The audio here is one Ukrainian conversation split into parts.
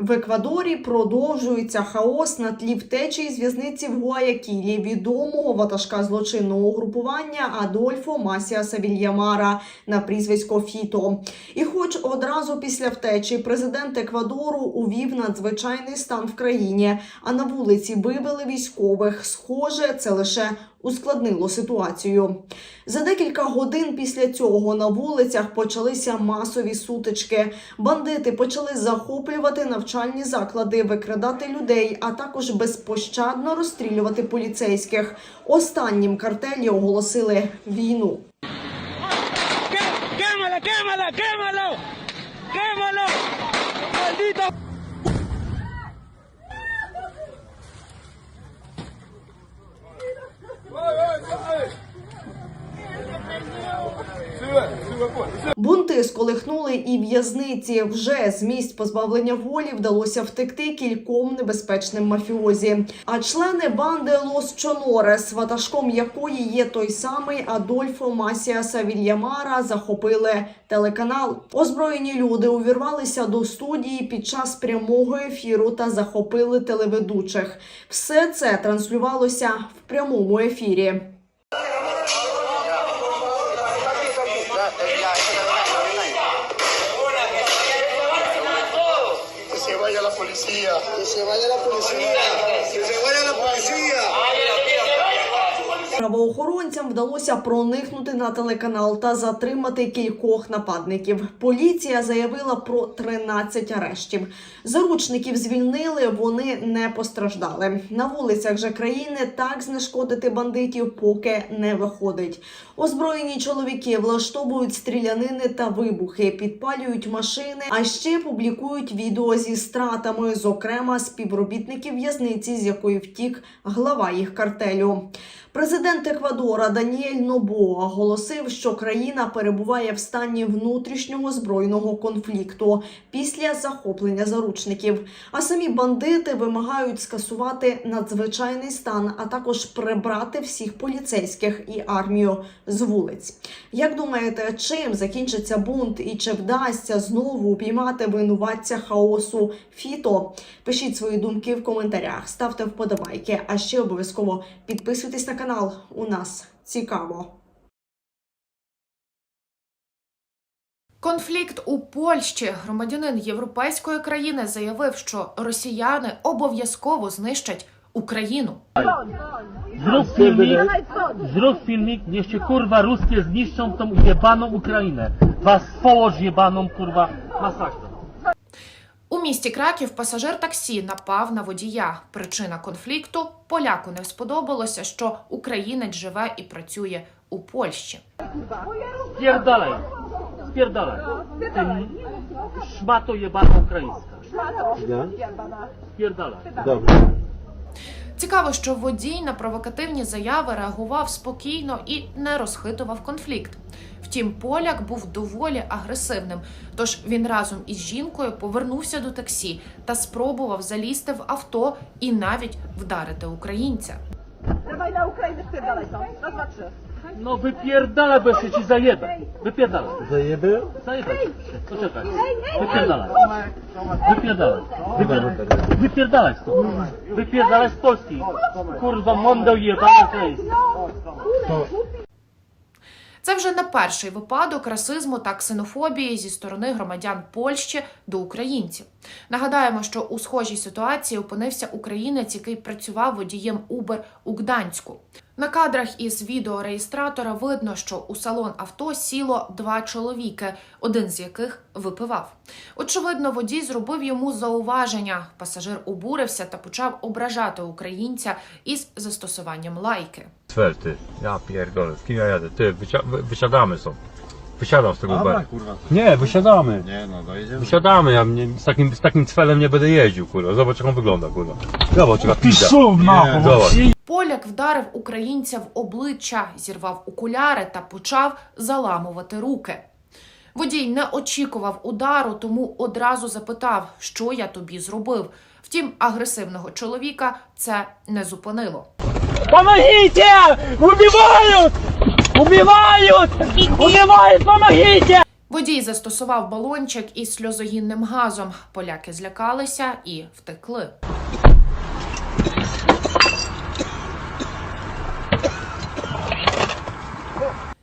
В Еквадорі продовжується хаос на тлі втечі з в'язниці в Гуаякілі відомого ватажка злочинного угрупування Адольфо Масія Савільямара на прізвисько Фіто. І, хоч одразу після втечі президент Еквадору увів надзвичайний стан в країні, а на вулиці вивели військових, схоже, це лише ускладнило ситуацію. За декілька годин після цього на вулицях почалися масові сутички. Бандити почали захоплювати навчальні заклади, викрадати людей, а також безпощадно розстрілювати поліцейських. Останнім картелі оголосили війну. ¡Qué- ¡Quémala, quémala, Бунти сколихнули і в'язниці. Вже з місць позбавлення волі вдалося втекти кільком небезпечним мафіозі. А члени банди Лос Чонорес, ватажком якої є той самий Адольфо Масія Савільямара, захопили телеканал. Озброєні люди увірвалися до студії під час прямого ефіру та захопили телеведучих. Все це транслювалося в прямому ефірі. Policía. Que se vaya la policía. Que se vaya la policía. Правоохоронцям вдалося проникнути на телеканал та затримати кількох нападників. Поліція заявила про 13 арештів. Заручників звільнили, вони не постраждали. На вулицях же країни так знешкодити бандитів поки не виходить. Озброєні чоловіки влаштовують стрілянини та вибухи, підпалюють машини, а ще публікують відео зі стратами, зокрема співробітників в'язниці, з якої втік глава їх картелю. Президент Еквадора Даніель Нобоа оголосив, що країна перебуває в стані внутрішнього збройного конфлікту після захоплення заручників. А самі бандити вимагають скасувати надзвичайний стан, а також прибрати всіх поліцейських і армію з вулиць. Як думаєте, чим закінчиться бунт і чи вдасться знову упіймати винуватця хаосу Фіто? Пишіть свої думки в коментарях, ставте вподобайки, а ще обов'язково підписуйтесь на канал. У нас цікаво. Конфлікт у Польщі. Громадянин європейської країни заявив, що росіяни обов'язково знищать Україну. Zrób filmik, zrób filmik, niech się kurwa ruskie zniszczą tą jebaną Ukrainę. Was położ jebaną kurwa masakra. У місті Краків пасажир таксі напав на водія. Причина конфлікту поляку не сподобалося, що українець живе і працює у Польщі. Пірдалай, пірдалай. Шмато єбана українська. Пірдалай. Spierdalaj. Цікаво, що водій на провокативні заяви реагував спокійно і не розхитував конфлікт. Втім, поляк був доволі агресивним, тож він разом із жінкою повернувся до таксі та спробував залізти в авто і навіть вдарити українця. Давай на Україну dwa, trzy. No wypierdala, bo jeszcze ci zajebę. Wypierdala. Zajebę? Zajebę. Poczekaj. Wypierdala. Wypierdala. Wypierdalaj stąd. Wypierdalaj z Polski. Kurwa, mądę jebana to jest. Це вже не перший випадок расизму та ксенофобії зі сторони громадян Польщі до українців. Нагадаємо, що у схожій ситуації опинився українець, який працював водієм Uber у Гданську. На кадрах із відеореєстратора видно, що у салон авто сіло два чоловіки, один з яких випивав. Очевидно, водій зробив йому зауваження. Пасажир обурився та почав ображати українця із застосуванням лайки. Sfelty. Ja pierdolę, z kim ja jadę? Ty, wysia wy wysiadamy są. Wysiadam z tego Ubera. kurwa. Nie, wysiadamy. Nie no, dojedziemy. Wysiadamy, ja nie, z, takim, z takim cfelem nie będę jeździł, kurwa. Zobacz jak on wygląda, kurwa. Zobacz jaka pizda. Nie, Zobacz. Поляк вдарив українця в обличчя, зірвав окуляри та почав заламувати руки. Водій не очікував удару, тому одразу запитав, що я тобі зробив. Втім, агресивного чоловіка це не зупинило. Помогите! Убивают! Убивают! Убивают! Помогите! Водій застосував балончик із сльозогінним газом. Поляки злякалися і втекли.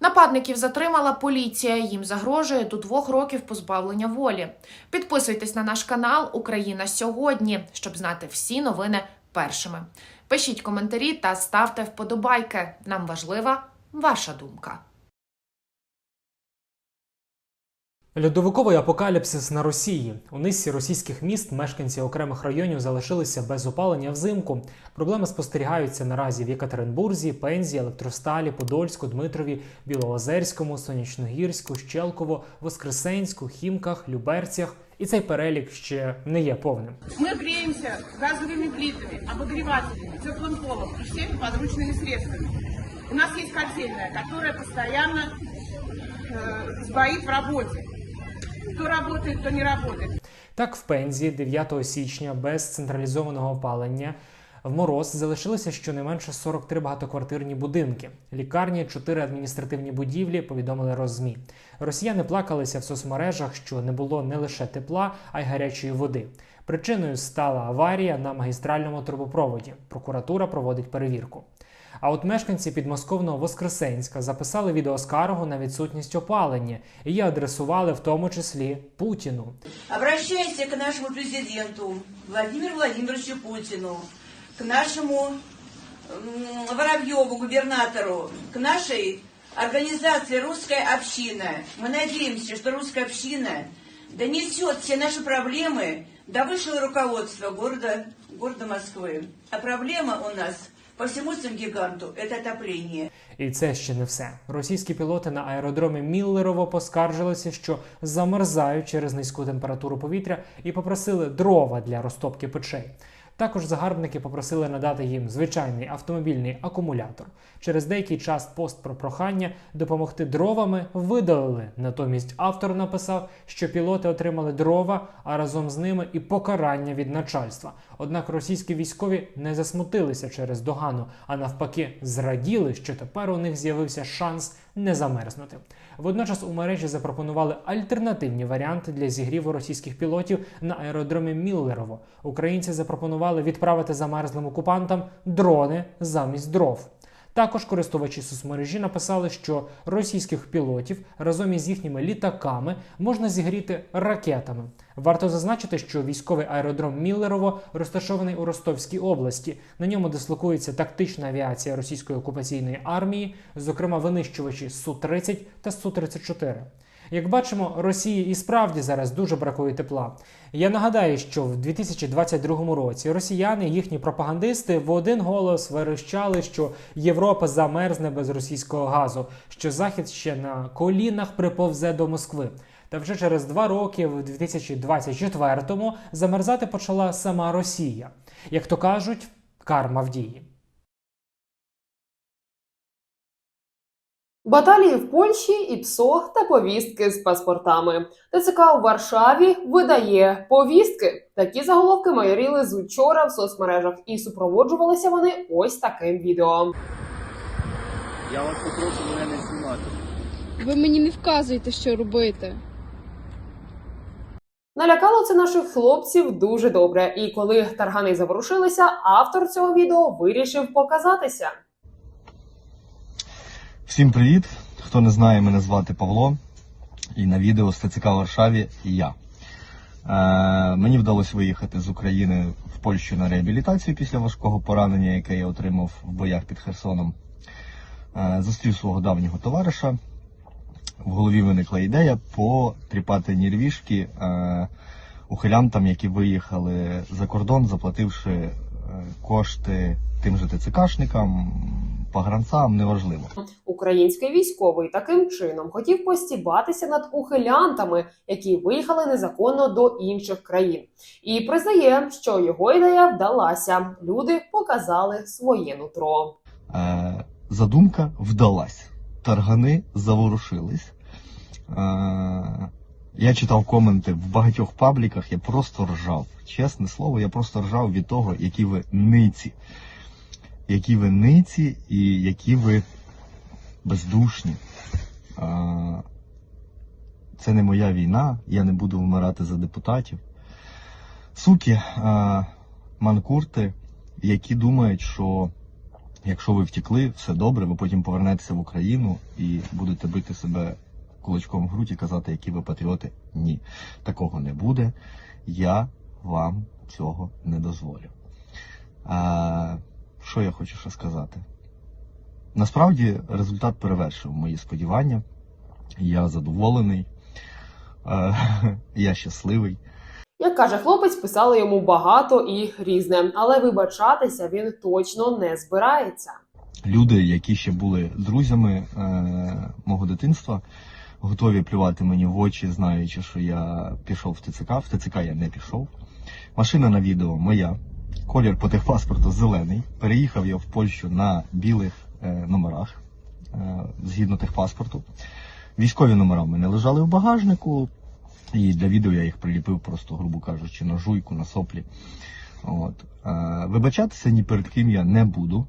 Нападників затримала поліція. Їм загрожує до двох років позбавлення волі. Підписуйтесь на наш канал Україна сьогодні, щоб знати всі новини першими. Пишіть коментарі та ставте вподобайки. Нам важлива ваша думка. Льодовиковий апокаліпсис на Росії. У низці російських міст мешканці окремих районів залишилися без опалення взимку. Проблеми спостерігаються наразі в Єкатеринбурзі, Пензі, Електросталі, Подольську, Дмитрові, Білоозерському, Сонячногірську, Щелково, Воскресенську, Хімках, Люберцях. І цей перелік ще не є повним. Мы греемся газовыми плитами, обогревателями, теплым полом и всеми подручными средствами. У нас есть котельная, которая постоянно э, сбоит в работе. Кто работает, кто не работает. Так, в Пензі 9 січня без централізованого опалення в мороз залишилося щонайменше 43 багатоквартирні будинки. Лікарні, 4 адміністративні будівлі повідомили Розмі. Росіяни плакалися в соцмережах, що не було не лише тепла, а й гарячої води. Причиною стала аварія на магістральному трубопроводі. Прокуратура проводить перевірку. А от мешканці підмосковного Воскресенська записали відеоскаргу на відсутність опалення і адресували в тому числі Путіну. Обращайся к нашему президенту Владимиру Владимировичу Путину, к нашему м, Воробьеву, губернатору, к нашей организации «Русская община». Мы надеемся, что русская община донесет все наши проблемы до высшего руководства города, города Москвы. А проблема у нас по всему этому гиганту – это отопление. І це ще не все. Російські пілоти на аеродромі Міллерово поскаржилися, що замерзають через низьку температуру повітря і попросили дрова для розтопки печей. Також загарбники попросили надати їм звичайний автомобільний акумулятор. Через деякий час пост про прохання допомогти дровами видалили. Натомість автор написав, що пілоти отримали дрова, а разом з ними і покарання від начальства. Однак російські військові не засмутилися через догану, а навпаки, зраділи, що тепер у них з'явився шанс не замерзнути. Водночас у мережі запропонували альтернативні варіанти для зігріву російських пілотів на аеродромі Міллерово. Українці запропонували відправити замерзлим окупантам дрони замість дров. Також користувачі соцмережі написали, що російських пілотів разом із їхніми літаками можна зігріти ракетами. Варто зазначити, що військовий аеродром Міллерово розташований у Ростовській області. На ньому дислокується тактична авіація російської окупаційної армії, зокрема винищувачі Су-30 та Су-34. Як бачимо, Росії і справді зараз дуже бракує тепла. Я нагадаю, що в 2022 році росіяни, їхні пропагандисти в один голос верещали, що Європа замерзне без російського газу, що Захід ще на колінах приповзе до Москви. Та вже через два роки, в 2024-му, замерзати почала сама Росія. Як то кажуть, карма в дії. Баталії в Польщі і ПСО та повістки з паспортами. ТЦК у Варшаві видає повістки. Такі заголовки майоріли з учора в соцмережах, і супроводжувалися вони ось таким відео. Я вас попрошу мене не знімати. Ви мені не вказуєте, що робити. Налякало це наших хлопців дуже добре. І коли таргани заворушилися, автор цього відео вирішив показатися. Всім привіт! Хто не знає, мене звати Павло, і на відео ТЦК в Варшаві я. Е, мені вдалося виїхати з України в Польщу на реабілітацію після важкого поранення, яке я отримав в боях під Херсоном. Е, зустрів свого давнього товариша. В голові виникла ідея потріпати нервішки е, ухилянтам, які виїхали за кордон, заплативши е, кошти тим же ТЦКшникам, погранцам, неважливо. Український військовий таким чином хотів постібатися над ухилянтами, які виїхали незаконно до інших країн, і признає, що його ідея вдалася. Люди показали своє нутро. Е, задумка вдалась. Таргани заворушились. Е, я читав коменти в багатьох пабліках, я просто ржав. Чесне слово, я просто ржав від того, які ви ниці. Які ви ниці і які ви бездушні. Це не моя війна, я не буду вмирати за депутатів. Суки, манкурти, які думають, що якщо ви втекли, все добре, ви потім повернетеся в Україну і будете бити себе кулачком в грудь і казати, які ви патріоти. Ні, такого не буде. Я вам цього не дозволю. Що я хочу ще сказати? Насправді результат перевершив мої сподівання. Я задоволений, е, я щасливий. Як каже хлопець, писали йому багато і різне, але вибачатися він точно не збирається. Люди, які ще були друзями е, мого дитинства, готові плювати мені в очі, знаючи, що я пішов в ТЦК. В ТЦК я не пішов. Машина на відео моя. Колір по техпаспорту зелений. Переїхав я в Польщу на білих е, номерах е, згідно техпаспорту. Військові номера в мене лежали в багажнику, і для відео я їх приліпив просто, грубо кажучи, на жуйку, на соплі. От. Е, вибачатися ні перед ким я не буду,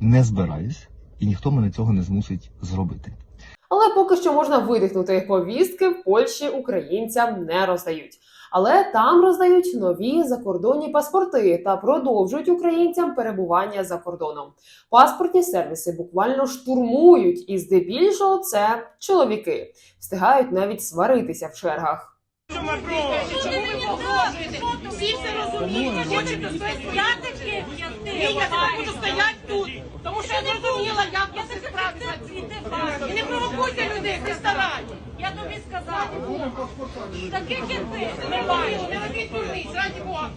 не збираюсь, і ніхто мене цього не змусить зробити. Але поки що можна видихнути повістки в Польщі українцям не роздають. Але там роздають нові закордонні паспорти та продовжують українцям перебування за кордоном. Паспортні сервіси буквально штурмують, і здебільшого це чоловіки встигають навіть сваритися в чергах. Всі все розуміють, хочете стояти. Я ні, я тепер буду стояти тут. Тому що я не зрозуміла, як ви це справді І не провокуйте людей в ресторані. Я тобі сказала. Таких як ти, не маєш, не робіть дурниць, раді Бога.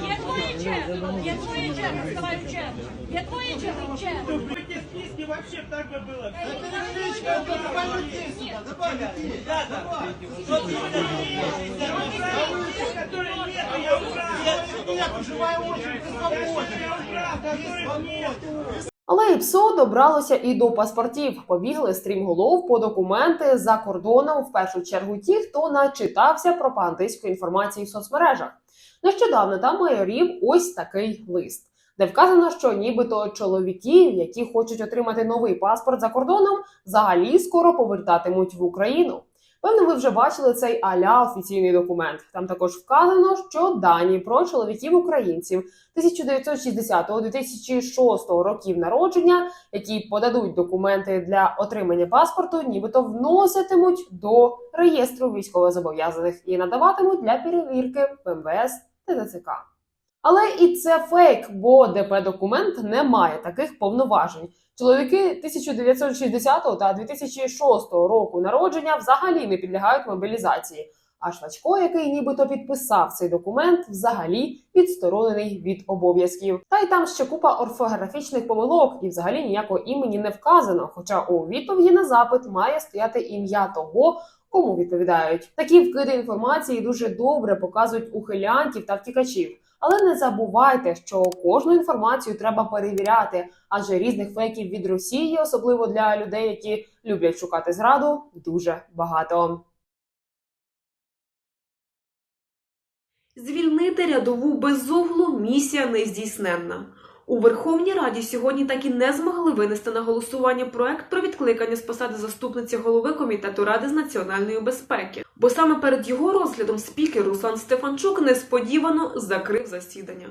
Ви не твоє черга, є твоє черга, вставай в. Є твоє черга, в чергу. вообще так бы было. Але і ПСО добралося і до паспортів. Побігли стрімголов по документи за кордоном. В першу чергу ті, хто начитався пропагандистської інформації в соцмережах. Нещодавно там майорів ось такий лист, де вказано, що нібито чоловіків, які хочуть отримати новий паспорт за кордоном, взагалі скоро повертатимуть в Україну. Певно, ви вже бачили цей аля офіційний документ. Там також вказано, що дані про чоловіків українців 1960-2006 років народження, які подадуть документи для отримання паспорту, нібито вноситимуть до реєстру військовозобов'язаних і надаватимуть для перевірки МВС та ТЦК. Але і це фейк, бо ДП документ не має таких повноважень. Чоловіки 1960 та 2006 року народження взагалі не підлягають мобілізації. А Швачко, який нібито підписав цей документ, взагалі відсторонений від обов'язків. Та й там ще купа орфографічних помилок, і взагалі ніякого імені не вказано. Хоча у відповіді на запит має стояти ім'я того, кому відповідають. Такі вкиди інформації дуже добре показують ухилянтів та втікачів. Але не забувайте, що кожну інформацію треба перевіряти, адже різних фейків від Росії, особливо для людей, які люблять шукати зраду, дуже багато. Звільнити рядову безуглу місія нездійсненна. У Верховній Раді сьогодні так і не змогли винести на голосування проект про відкликання з посади заступниці голови комітету Ради з національної безпеки, бо саме перед його розглядом спікер Руслан Стефанчук несподівано закрив засідання.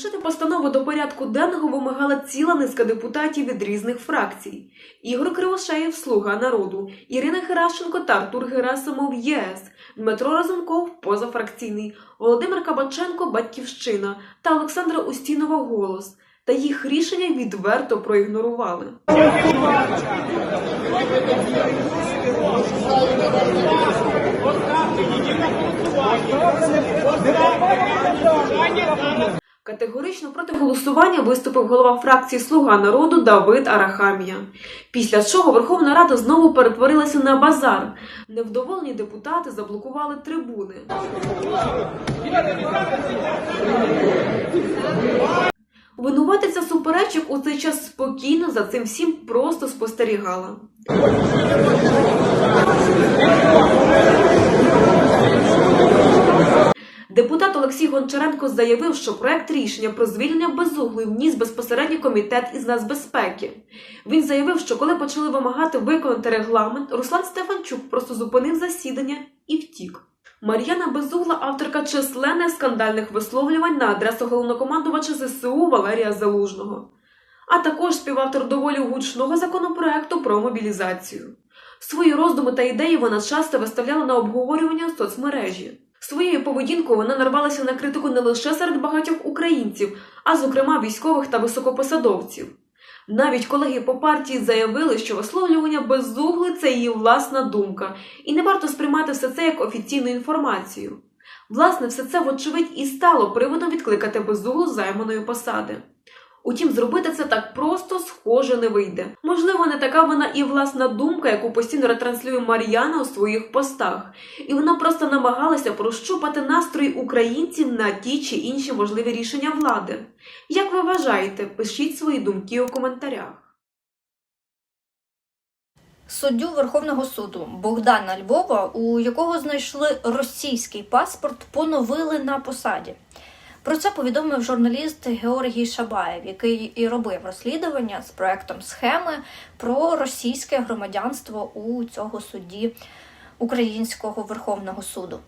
Включити постанову до порядку денного вимагала ціла низка депутатів від різних фракцій: Ігор Кривошеєв, Слуга народу, Ірина Геращенко та Артур Герасимов ЄС, Дмитро Разумков позафракційний, Володимир Кабаченко Батьківщина та Олександра Устінова Голос. Та їх рішення відверто проігнорували. Категорично проти голосування виступив голова фракції Слуга народу Давид Арахамія. Після чого Верховна Рада знову перетворилася на базар. Невдоволені депутати заблокували трибуни. Винуватиця суперечок у цей час спокійно за цим всім просто спостерігала. Депутат Олексій Гончаренко заявив, що проект рішення про звільнення безуглої вніс безпосередньо комітет із нацбезпеки. Він заявив, що коли почали вимагати виконати регламент, Руслан Стефанчук просто зупинив засідання і втік. Мар'яна Безугла, авторка численних скандальних висловлювань на адресу головнокомандувача ЗСУ Валерія Залужного, а також співавтор доволі гучного законопроекту про мобілізацію. Свої роздуми та ідеї вона часто виставляла на обговорювання в соцмережі. Своєю поведінкою вона нарвалася на критику не лише серед багатьох українців, а зокрема військових та високопосадовців. Навіть колеги по партії заявили, що висловлювання безугли це її власна думка, і не варто сприймати все це як офіційну інформацію. Власне, все це, вочевидь, і стало приводом відкликати безуглу займаної посади. Утім, зробити це так просто схоже не вийде. Можливо, не така вона і власна думка, яку постійно ретранслює Мар'яна у своїх постах, і вона просто намагалася прощупати настрої українців на ті чи інші можливі рішення влади. Як ви вважаєте, пишіть свої думки у коментарях. Суддю Верховного суду Богдана Львова, у якого знайшли російський паспорт, поновили на посаді. Про це повідомив журналіст Георгій Шабаєв, який і робив розслідування з проектом схеми про російське громадянство у цього судді Українського Верховного суду.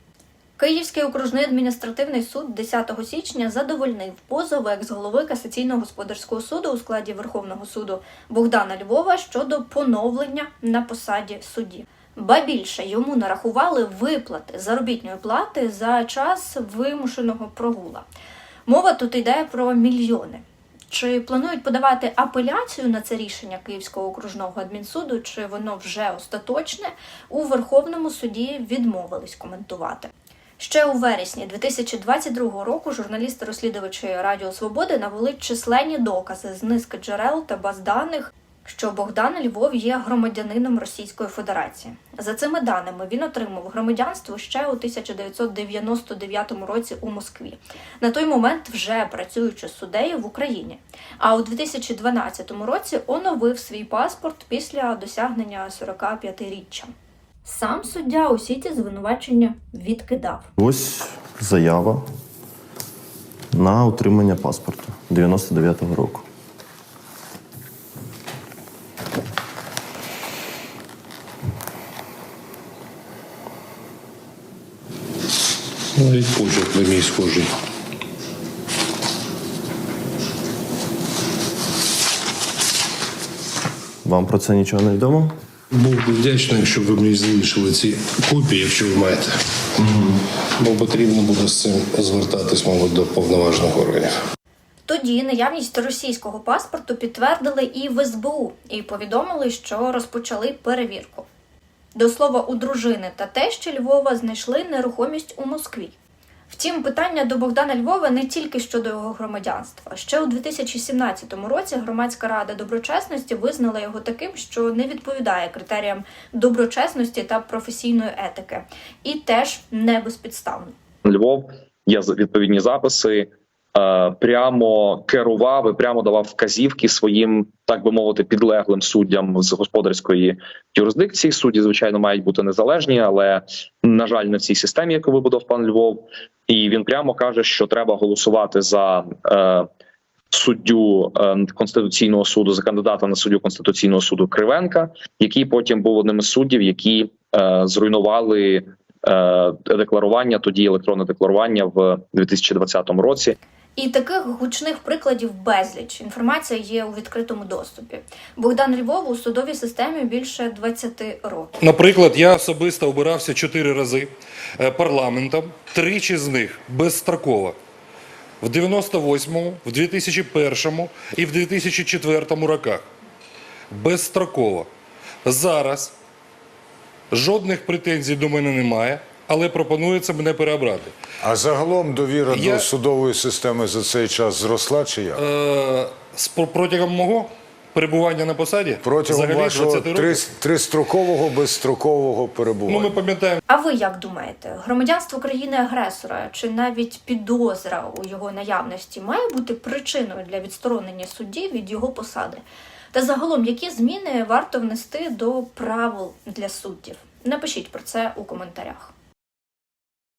Київський окружний адміністративний суд 10 січня задовольнив позов екс-голови касаційного господарського суду у складі Верховного суду Богдана Львова щодо поновлення на посаді судді. Ба більше йому нарахували виплати заробітної плати за час вимушеного прогула. Мова тут йде про мільйони. Чи планують подавати апеляцію на це рішення Київського окружного адмінсуду, чи воно вже остаточне, у Верховному суді відмовились коментувати. Ще у вересні 2022 року журналісти-розслідувачі Радіо Свободи навели численні докази з низки джерел та баз даних, що Богдан Львов є громадянином Російської Федерації. За цими даними він отримав громадянство ще у 1999 році у Москві, на той момент вже працюючи суддею в Україні. А у 2012 році оновив свій паспорт після досягнення 45-річчя. Сам суддя усі ці звинувачення відкидав. Ось заява на отримання паспорту 99-го року. Навіть почерк на мій схожий. Вам про це нічого не відомо? Був би вдячний, якщо б ви мені залишили ці копії, якщо ви маєте. Бо потрібно буде з цим звертатись, мабуть, до повноважних органів. Тоді наявність російського паспорту підтвердили і в СБУ і повідомили, що розпочали перевірку. До слова, у дружини та тещі Львова знайшли нерухомість у Москві. Втім, питання до Богдана Львова не тільки щодо його громадянства. Ще у 2017 році громадська рада доброчесності визнала його таким, що не відповідає критеріям доброчесності та професійної етики, і теж не безпідставно. Львов є відповідні записи. Е, Прямо керував і прямо давав вказівки своїм, так би мовити, підлеглим суддям з господарської юрисдикції. Судді, звичайно, мають бути незалежні, але на жаль, в цій системі, яку вибудував пан Львов. І він прямо каже, що треба голосувати за е, суддю е, конституційного суду, за кандидата на суддю конституційного суду Кривенка, який потім був одним із суддів, які е, зруйнували е, декларування, тоді електронне декларування в 2020 році. І таких гучних прикладів безліч. Інформація є у відкритому доступі. Богдан Львов у судовій системі більше 20 років. Наприклад, я особисто обирався чотири рази е, парламентом, тричі з них безстроково. В 98-му, в 2001-му і в 2004 роках. Безстроково. Зараз жодних претензій до мене немає, але пропонується мене переобрати. А загалом довіра Я- до судової системи за цей час зросла чи як? Е, протягом мого перебування на посаді Протягом взагалі вашого три, тристрокового, безстрокового перебування. Ну, ми пам'ятаємо. А ви як думаєте, громадянство країни-агресора чи навіть підозра у його наявності має бути причиною для відсторонення судді від його посади? Та загалом, які зміни варто внести до правил для суддів? Напишіть про це у коментарях.